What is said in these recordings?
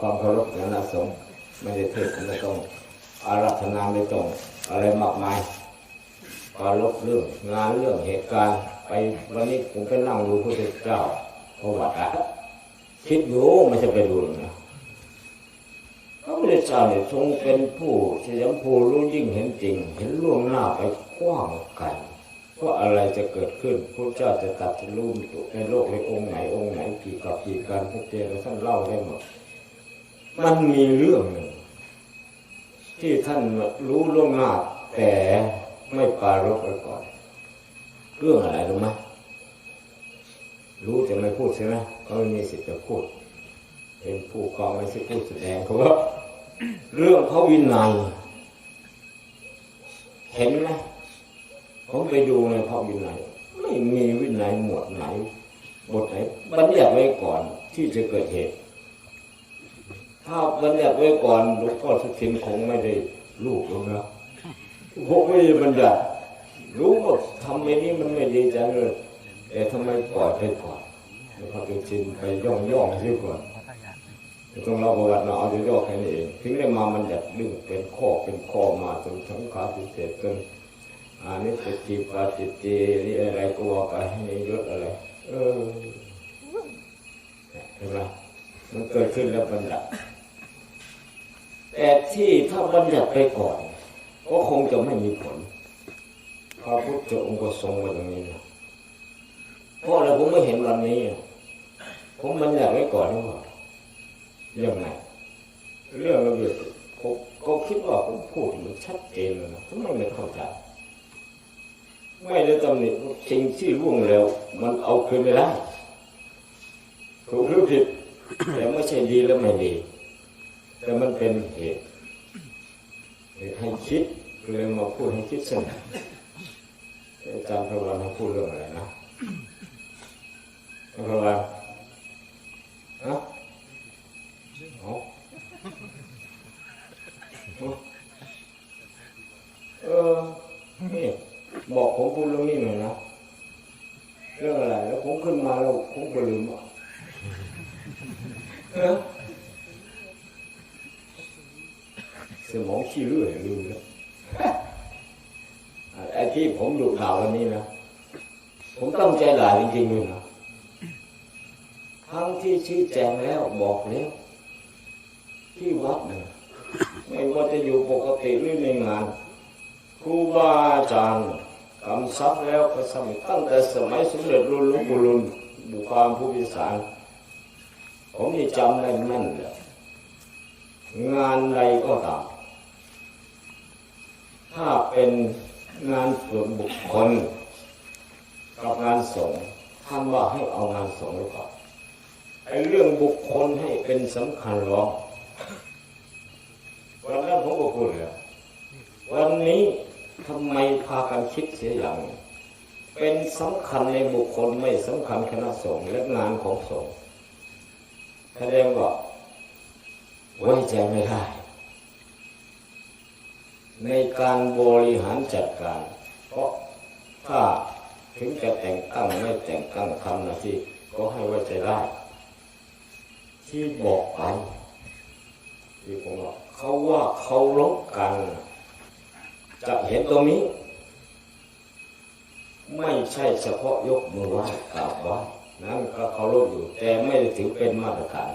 ความเคารพในคณะสงฆ์ไม่ได้เทศน์ไม่ต้องอารัธนาไม่ต้องอะไรมากมายปรารบเรื่องงานเรื่องเหตุการณ์ไปวันนี้ผมไปนั่งดูพระเจ้าประวัติอะคิดอยู่ไม่ใช่ไปดูนะพระพุทธเจ้าเนี่ยทรงเป็นผู้เฉลียวผู้รู้ยิ่งเห็นจริง เห็นล่วงหน้าไปกว้างไกลว่าอะไรจะเกิดขึ้นพระเจ้าจะตัดจะรู้ในโลกในองค์ไหนองค์ไหนกี่กับกี่การพวกเจ้าท่านเล่าได้หมด มันมีเรื่องหนึ่งที่ท่านรู้ล่วงหน้าแต่ไม่ปารบไว้ก่อน เรื่องอะไรรู้ไหมรู้แต่ไม่พูดใช่ไหมเขาไม่มีสิทธิ์จะพูด เป็นผู้กองไม่ใช่ผู้แสดงเขาว่าเรื่องเขาวินัยเห็นไหมผมไปดูในพระวินัยไม่มีวินัยหมวดไหน บทไหนบัญญัติไว้ก่อนที่จะเกิดเหตุ ถ้าบัญญัติไว้ก่อนหลวงพ่อสุทินคงไม่ได้ลูกหรอกนะคงไม่ได้บัญญัติรู้ว่าทำไอ้นี้มันไม่ดีจังเลยแต่ทำไมปล่อยไปก่อนหลวงพ่อสุทินไปย่องย่องๆเสียก่อนต้องเล่าประวัติเราเอาย่อๆแค่นี้เองถึงได้มาบัญญัติเรื่องเป็นข้อเป็นข้อมาจนทั้งขาพิเศษจนอานิสจิปาจิตเจนี่อะไรก็ว่าไปให้ยศอะไร เออเห็นไหมมันเกิดขึ้นแล้วบัญญัติ แต่ที่ถ้าบัญญัติไปก่อน ก็คงจะไม่มีผลพระพุทธองค์ก็ทรงไว้อย่างนี้นะเพราะอะไรผมไม่เห็นวันนี้ ผมบัญญัติไว้ก่อนหรือเปล่ายังไงเรื่องระเบียบผมก็คิดว่าผมพูดมันชัดเจนเลยนะทำไมไม่เข้าใจไม่ได้ตำหนิสิ่งที่ล่วงแล้ว มันเอาคืนไม่ได้ถูกหรือผิดแต่ไม่ใช่ดีแล้วไม่ดี แต่มันเป็นเหตุให้คิดเลยมาพูดให้คิดสนอยอาจารย์พระวันเขาพูดเรื่องอะไรนะพระวันฮะเอาเออนี่บอกผมพูดเรื่องนี้หน่อยนะเรื่องอะไรแล้วผมขึ้นมาแล้วผมก็ลืมอะเออ สมอง ขี้เลื่อยลืมแล้วไอ้ที่ผมดูข่าววันนี้นะผมตั้งใจด่าจริงๆเลยนะทั้งที่ชี้แจงแล้วบอกแล้วที่วัดเนี่ยไม่ว่าจะอยู่ปกติหรือในงานครูบาอาจารย์กำชับแล้วก็สมัยตั้งแต่สมัยสมเด็จรุ่นลุงปู่ลุนบุความผู้พิสารผมนี่จำได้แม่นเลยงานใดก็ตาม ถ้าเป็นงานส่วนบุคคลกับงานสงฆ์ท่านว่าให้เอางานสงฆ์หรือเปล่าไอ้เรื่องบุคคลให้เป็นสำคัญหรอวันนั้นผมก็พูดแล้ววันนี้ทำไมพากันคิดเสียอย่างเป็นสำคัญในบุคคลไม่สำคัญคณะสงฆ์และงานของสงฆ์แสดงว่าไว้ใจไม่ได้ ในการบริหารจัดการ เพราะถ้าถึงจะแต่งตั้งไม่แต่งตั้งทำหน้าที่ก็ให้ไว้ใจได้ ที่บอกไปที่ผมบอกเขาว่าเขารบกัน จะเห็นตรงนี้ ไม่ใช่เฉพาะยกมือไหว้กราบไหว้นั่นก็เคารพอยู่ แต่ไม่ได้ถือเป็นมาตรฐาน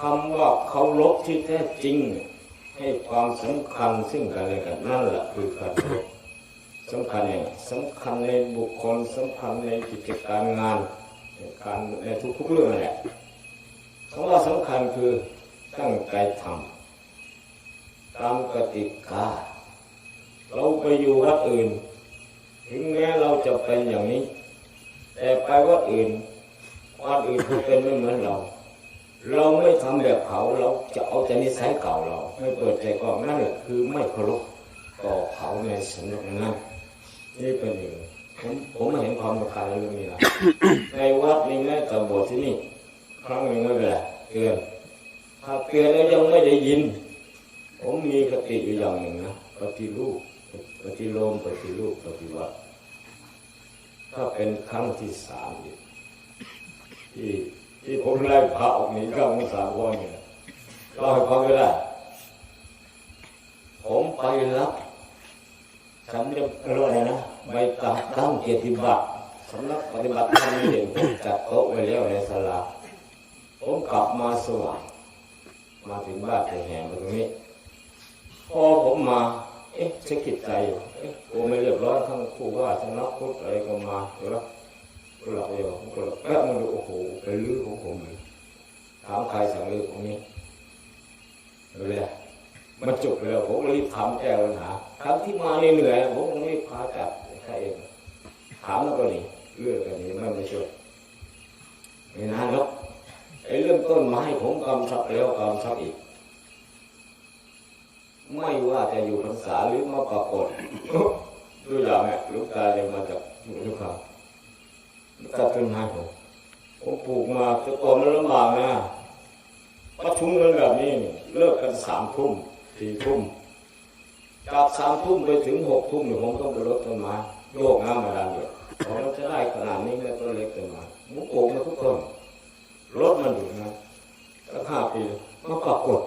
คำว่าเคารพที่แท้จริง ให้ความสำคัญซึ่งกันและกันนั่นแหละคือการสำคัญเนี่ยสำคัญในบุคคลสำคัญในกิจการงานการในทุกๆเรื่องนั่นแหละคำว่าสำคัญคือตั้งใจทำตามกติกาเราไปอยู่วัดอื่น ถึงแม้เราจะเป็นอย่างนี้ แต่ไปวัดอื่นวัดอื่นเขาเป็นไม่เหมือนเรา เราไม่ทำแบบเขาเราจะ แต่นิสัยเก่าเรา ไม่เปิดใจกว้างนั่นแหละคือไม่เคารพต่อเขาในสำนักนั้นนี่เป็นอย่างผมผมไม่เห็นความสำคัญเรื่องนี้นะในวัดนี้แม้แต่บทที่นี่ครั้งหนึ่งไม่เป็นไรเตือนถ้าเตือนแล้วยังไม่ได้ยิน ผมมีคติอยู่อย่างหนึ่งนะปฏิรูปปฏิโลมปฏิรูปปฏิวัติถ้าเป็นครั้งที่สามที่ที่ผมไล่พระออกนีเข้ามุสามวันเนี่ย เล่าให้ฟังก็ได้ผมไปรับฉันจะเรียกอะไรนะไปตัดตั้งเกียรติบัตรสำนักปฏิบัติธรรมนี่เองผมจัดโต๊ะไว้แล้วในศาลาผมกลับมาสว่างมาถึงบ้านไปแห่งตรงนี้พอผมมา เอ๊ะสะกิดใจอยู่เอ๊ะโอ้ไม่เรียบร้อยทั้งครูว่าทั้งนักพุทธอะไรก็มาเดี๋ยวละก็หลับอยู่ก็หลับแป๊บนึงดูโอ้โหไปลื้อของผมเลยถามใครสั่งลื้อของนี้ เลยมันจบแล้วผมรีบทำแก้ปัญหาทั้งที่มาเหนื่อยๆผมรีบพาจับใครเองถามแล้วก็หนีเลือกกันนี้มันไม่ช่วยไม่นานหรอกไอ้เรื่องต้นไม้ผมกำชับแล้วกำชับอีก ไม่ว่าจะอยู่พรรษาหรือมาปรากฏดูอย่างเนี่ยลูกตายังมาจากลูกค้าตัดต้นไม้ผมผมปลูกมาแต่ก่อนมันลำบากนะ ประชุมกันแบบนี้เลิกกันสามทุ่มสี่ทุ่มจากสามทุ่มไปถึงหกทุ่มเนี่ยผมต้องไปรดต้นไม้โยกน้ำมาดันเลยพอเราจะได้ขนาดนี้เนี่ยต้นเล็กต้นไม้ผมปลูกมาทุกต้นรถมันอยู่นะตั้งห้าปีมาปรากฏ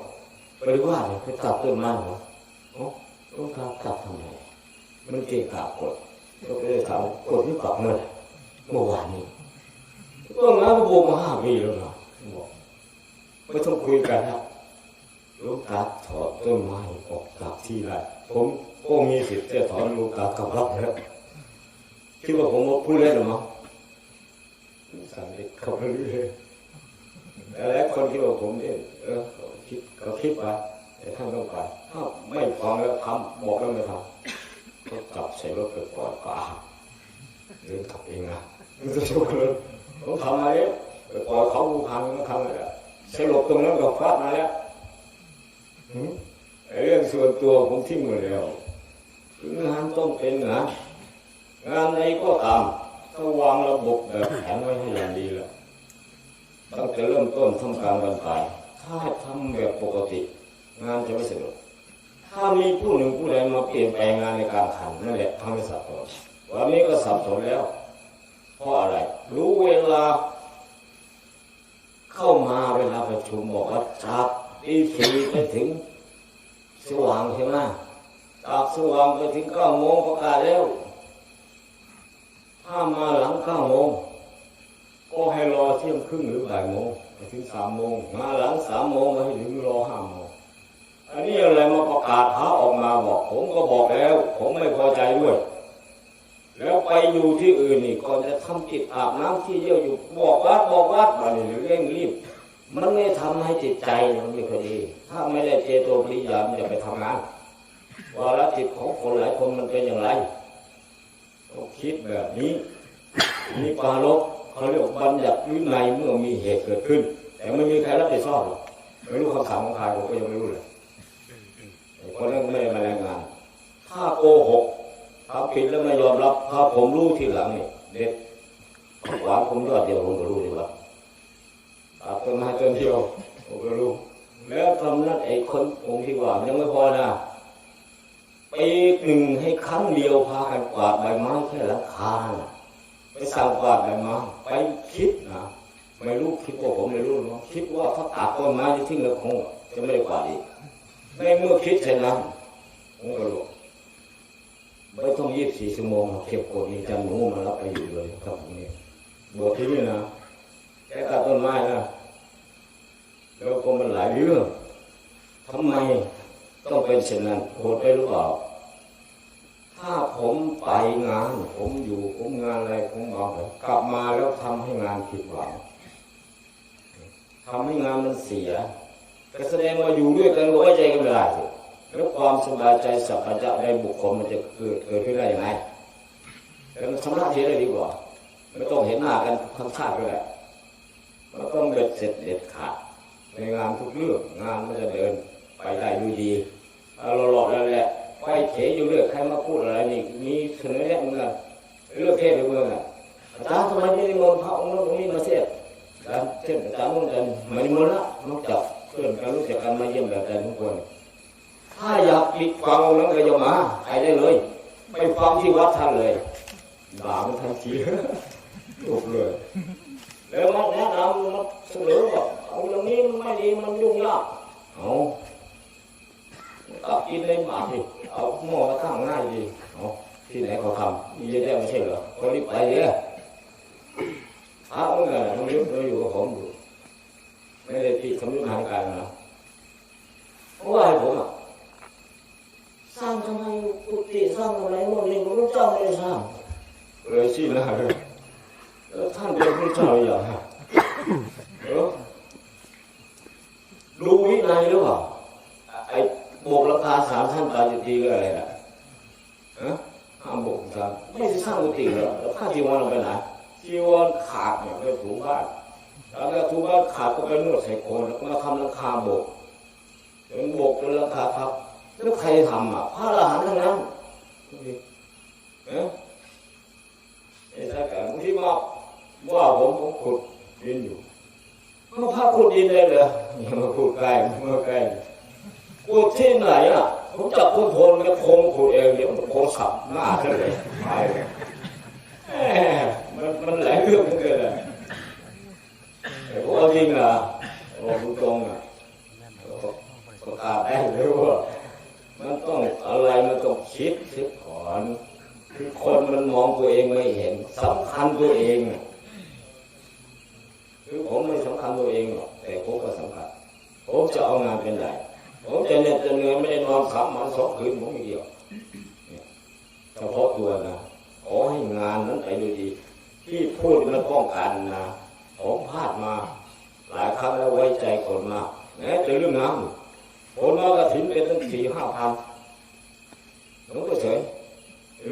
ไปว่าเนี่ยไปตัดต้นไม้เหรอโอ้ลูกค้าตัดทำไมมันเก่งกาบกดก็ไปเลยถามกดที่กลับเมื่อไหร่เมื่อวานนี้ต้นไม้มันปลูกมาห้าปีแล้วนะบอ ไม่ต้องคุยกันครับลูกตาถอดต้นไม้ออกจากที่ไรผมก็มีสิทธิ์จะถอนลูกตากลับรับแล้วคิดว่าผมพูดเล่นหรือมั้งสั่งเด็กเขาไม่รู้เลยแล้วคนคิดว่าผมเนี่ยเออคิดเขาคิดไปแต่ท่านต้องไปถ้าไม่ฟังแล้วทำบอกแล้วไม่ทำก็กลับใส่รถไปปล่อยป่าเดินกลับเองนะมันจะโช่วยเลยผมทำอะไรไปปล่อยเขาบูพังก็ทำอะไร สลบตรงนั้นก็ฟาดมาแล้วหืมไอ้เรื่องส่วนตัวผมทิ้งหมดแล้วงานต้องเป็นงานงานไหนก็ตามถ้าวางระบบแบบแผนไว้ให้อย่างดีแล้วตั้งแต่เริ่มต้นทำการบรรปลายถ้าทำแบบปกติ งานจะไม่สนุกถ้ามีผู้หนึ่งผู้ใดมาเปลี่ยนแปลงงานในการทำนั่นแหละทำให้สับสนวันนี้ก็สับสนแล้ว เพราะอะไร รู้เวลา เข้ามาเวลาประชุมบอกว่าจากตีสีไปถึงสว่างใช่ไหมจากสว่างไปถึงเก้าโมงประกาศแล้วถ้ามาหลังเก้าโมงก็ให้รอเที่ยงครึ่งหรือบ่ายโมงไปถึงสามโมงมาหลังสามโมงมาให้ถึงรอห้าโมงอันนี้อะไรมาประกาศหาออกมาบอก ผมก็บอกแล้ว ผมไม่พอใจด้วย แล้วไปอยู่ที่อื่นนี่ก่อนจะทำจิตอาบน้ำที่เยี่ยวอยู่บอกวัดบอกวัดมาเนี่ยเร่งรีบ มันไม่ทำให้จิตใจมันไม่ค่อยดี ถ้าไม่ได้เจโตปริยามันจะไปทำงานวาระจิตของคนหลายคนมันเป็นอย่างไรต้องคิดแบบนี้มีปาลบเขาเรียกว่าบัญญัติวินัยเมื่อมีเหตุเกิดขึ้น แต่ไม่มีใครรับผิดชอบไม่รู้คำถามของใครผมก็ยังไม่รู้เลยคนนั้นไม่ได้มารายงาน ถ้าโกหก ทำผิดแล้วไม่ยอมรับถ้าผมรู้ทีหลังเนี่ยเด็ดหวานผมยอดเดียวผมก็รู้ดีว่าตัดต้นไม้ต้นเดียวผมก็รู้แล้วทำนั้นไอ้คนองค์ที่ว่ายังไม่พอนะปีหนึ่งให้ครั้งเดียวพากันกวาดใบไม้แค่ลังคานไปสั่งกวาดใบไม้ไปคิดนะไม่รู้คิดว่าผมไม่รู้เนาะคิดว่าถ้าตัดต้นไม้ที่ทิ้งแล้วคงจะไม่ได้กวาดอีกในเมื่อคิดเช่นนั้นผมก็รู้ ไม่ต้องยี่สิบสี่ชั่วโมงเก็บกดมีจำหนูมารับไปอยู่เลยครับผมนี่บทที่นี่นะแค่ตัดต้นไม้นะแล้วก็มันหลายเรื่องทำไมต้องเป็นเช่นนั้นโหดไปหรือเปล่าถ้าผมไปงาน ผมอยู่ผมงานอะไรผมบอกเกลับมาแล้วทำให้งานผิดหวังทำให้งานมันเสียก็แสดงว่าอยู่ด้วยกันก็ไว้ใจกันไม่ได้ แล้วความสบายใจสัพพะจะในบุคคลมันจะเกิดเกิดขึ้นได้ยังไงแล้วมันชำระเสียเลยดีกว่าไม่ต้องเห็นหน้ากันทั้งชาติด้วยมันต้องเบ็ดเสร็จเด็ดขาดในงานทุกเรื่องงานมันจะเดินไปได้ด้วยดีเอาหลอดแล้วแหละไปเฉยอยู่เรื่อยใครมาพูดอะไรนี่มีเสนอแนะเหมือนเรื่องเทศเมืองอะอาจารย์ทำไมไม่ได้มนต์พระองค์นั้นองค์นี้มาเทศน์แล้วเช่นอาจารย์นู่นกันไม่ได้มนต์ละนอกจากเพื่อนกันรู้จักกันมาเยี่ยมแบบใดทุกคน ถ้าอยากปิดฟังนั้นก็อย่ามาไปได้เลย ไปฟังที่วัดท่านเลยด่ามันทันทีถูกเลย แล้วมันแนะนำมันเสนอว่าเอาเรื่องนี้มันไม่ดีมันยุ่งยากเอากลับกินในหมาดิเอาหม้อมางง่ายดีเอาที่ไหนเขาทำมีเยอะแยะไม่ใช่เหรอก็รีบไปเยพระเมื่อไงมันยุบเราอยู่กับผมอยู่ไม่ได้ติดสำนึกทางการนะเพราะว่าให้ผมอะสร้างทำไม กุฏิสร้างอะไรโน่นนี่พระเจ้าไม่ได้สร้างเลยชี้หน้าเลยเออท่านเป็นพระเจ้าอย่างไรเออรู้วินัยหรือเปล่าไอ้โบกราคาสามท่านตายจะตีก็อะไรล่ะฮะห้ามโบกสามไม่ได้สร้างกุฏิเหรอแล้วค่าจีวรเราไปไหนจีวรขาดเนี่ยไปถูบ้านแล้วก็ถูบ้านขาดก็ไปนวดใส่โคนแล้วมาทำราคาโบกเป็นโบกเป็นราคาครับแล้วใครทำอะพระอรหันต์ทั้งนั้น เอ๊ะไอ้ท่านกันที่มาว่าผมผมขุดดินอยู่ก็พระขุดดินเลยเหรออย่ามาพูดใกล้มาใกล้ขุดที่ไหนอะผมจับคนโพลมันโพงขุดเองเดี๋ยวมันโพงสับหน้าซะเลยไปเลยมันมันหลายเรื่องเหลือเกินอะแต่ว่าจริงอะโอ้ตรงอะประกาศได้เลยว่า มันต้องอะไรมันต้องคิดเสียก่อนคือคนมันมองตัวเองไม่เห็นสำคัญตัวเองคือผมไม่สำคัญตัวเองหรอกแต่ผมก็สำคัญผมจะเอางานเป็นใหญ่ผมจะเหน็ดจะเหนื่อยไม่ได้นอนสามวันสองคืนผมไม่เกี่ยวเนี่ยเฉพาะตัวนะขอให้งานนั้นไปดูดี ที่พูดมันป้องกันนะผมพลาดมา หลายครั้งแล้วไว้ใจคนมากแม้แต่เรื่องน้ำ คนมากระถิ่นเป็นตั้งสี่ห้าพันผมก็เฉย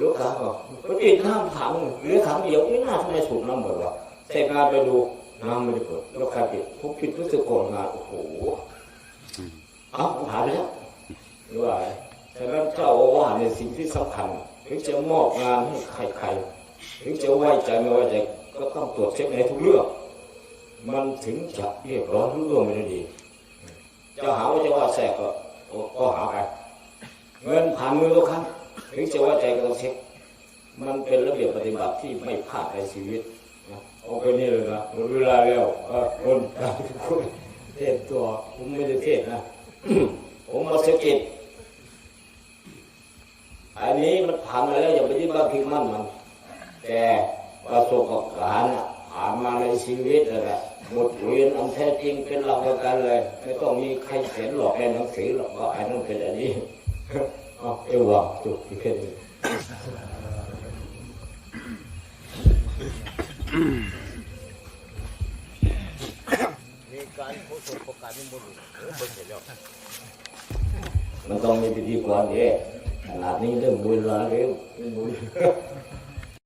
รู้ครับบอกก็ปิดน้ำถังเหลือถังเดียวนี่น่าทำไมสูบน้ำหมดวะเสร็จงานไปดูน้ำไม่ได้เปิดแล้วใครปิดผมปิดรู้สึกโกรธงานโอ้โหเอ้าผามไปแล้วหรือว่าอะไรฉะนั้นเจ้าอาวาสในสิ่งที่สำคัญถึงจะมอบงานให้ใครๆถึงจะไว้ใจไม่ไว้ใจก็ต้องตรวจเช็คในทุกเรื่อง มันถึงจะเรียบร้อยทุกเรื่องไม่ได้ ดีจะหาว่าจะว่าแทรกก็ก็หาไปเงินผ่านมือทุกครั้งถึงจะไว้ใจก็ต้องเช็ค มันเป็นระเบียบปฏิบัติที่ไม่พลาดในชีวิตเอาไปนี่เลยนะหมดเวลาแล้วคนเทศตัวผมไม่ได้เทศนะผมมาสะกิดอันนี้มันผ่านมาแล้วอย่าไปที่บ้าพิมั่นมันแกประสบกับการณ์ผ่านมาในชีวิตนั่น หละบทเรียนอันแท้จริงเป็นหลักประกันเลยไม่ต้องมีใครเขียนหลอกในหนังสือหรอกว่าอันนั้นเป็นอันนี้เอาเอววางจุกที่แค่นี้มีการโฆษกประกาศนิมนต์เออเบิ่งเห็นแล้วมันต้องมีพิธีกรเด้ขนาดนี้เรื่องเวลาเร็วไม่รู้